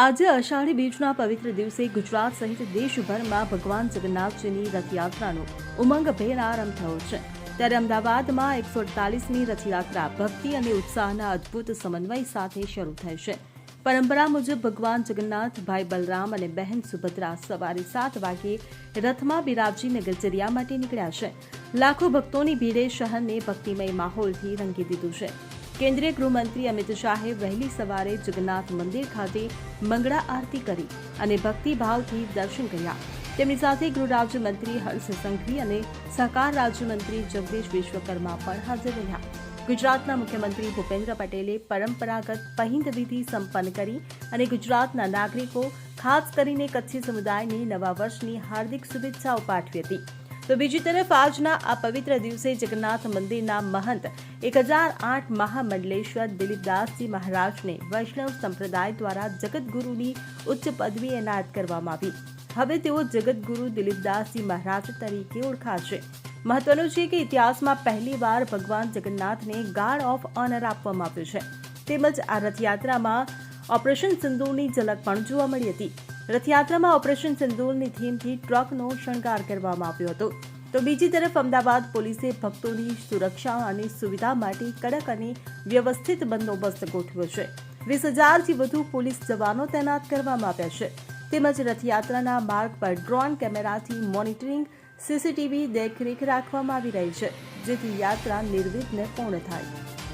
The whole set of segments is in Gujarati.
આજે અષાઢી બીજના પવિત્ર દિવસે ગુજરાત સહિત દેશભરમાં ભગવાન જગન્નાથજીની રથયાત્રાનો ઉમંગભેર આરંભ થયો છે. ત્યારે અમદાવાદમાં એકસો અડતાલીસમી રથયાત્રા ભક્તિ અને ઉત્સાહના અદ્ભુત સમન્વય સાથે શરૂ થઈ છે. પરંપરા મુજબ ભગવાન જગન્નાથ, ભાઈ બલરામ અને બહેન સુભદ્રા સવારે સાત વાગે રથમાં બિરાજીને નગરચર્યા માટે નીકળ્યા છે. લાખો ભક્તોની ભીડે શહેરને ભક્તિમય માહોલથી રંગી દીધું છે. કેન્દ્રીય ગૃહમંત્રી અમિત શાહે વહેલી સવારે જગન્નાથ મંદિર ખાતે મંગળા આરતી કરી અને ભક્તિભાવથી દર્શન કર્યા. તેમની સાથે ગૃહ રાજ્યમંત્રી હર્ષ સંઘવી અને સહકાર રાજ્યમંત્રી જગદીશ વિશ્વકર્મા પણ હાજર રહ્યા. ગુજરાતના મુખ્યમંત્રી ભૂપેન્દ્ર પટેલે પરંપરાગત પહિંદ વિધિ સંપન્ન કરી અને ગુજરાતના નાગરિકો, ખાસ કરીને કચ્છી સમુદાયને નવા વર્ષની હાર્દિક શુભેચ્છાઓ પાઠવી હતી. તો બીજી તરફ આજના આ પવિત્ર દિવસે જગન્નાથ મંદિરના મહંત એક હજાર આઠ મહામંડલેશ્વર દિલીપદાસજી મહારાજને વૈષ્ણવ સંપ્રદાય દ્વારા જગતગુરુની ઉચ્ચ પદવી એનાયત કરવામાં આવી. હવે તેઓ જગતગુરુ દિલીપદાસજી મહારાજ તરીકે ઓળખાશે. મહત્વનું છે કે ઇતિહાસમાં પહેલીવાર ભગવાન જગન્નાથને ગાર્ડ ઓફ ઓનર આપવામાં આવ્યું છે. તેમજ આ રથયાત્રામાં ઓપરેશન સિંદૂરની ઝલક પણ જોવા મળી હતી. રથયાત્રામાં ઓપરેશન સિંદૂરની થીમથી ટ્રકનો શણગાર કરવામાં આવ્યો હતો. તો બીજી તરફ અમદાવાદ પોલીસે ભક્તોની સુરક્ષા અને સુવિધા માટે કડક અને વ્યવસ્થિત બંદોબસ્ત ગોઠવ્યો છે. વીસ હજારથી વધુ પોલીસ જવાનો તૈનાત કરવામાં આવ્યા છે. તેમજ રથયાત્રાના માર્ગ પર ડ્રોન કેમેરાથી મોનિટરિંગ, સીસીટીવી દેખરેખ રાખવામાં આવી રહી છે, જેથી યાત્રા નિર્વિઘ્ને પૂર્ણ થાય.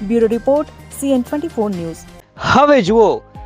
Bureau report, CN twenty news. હવે જુઓ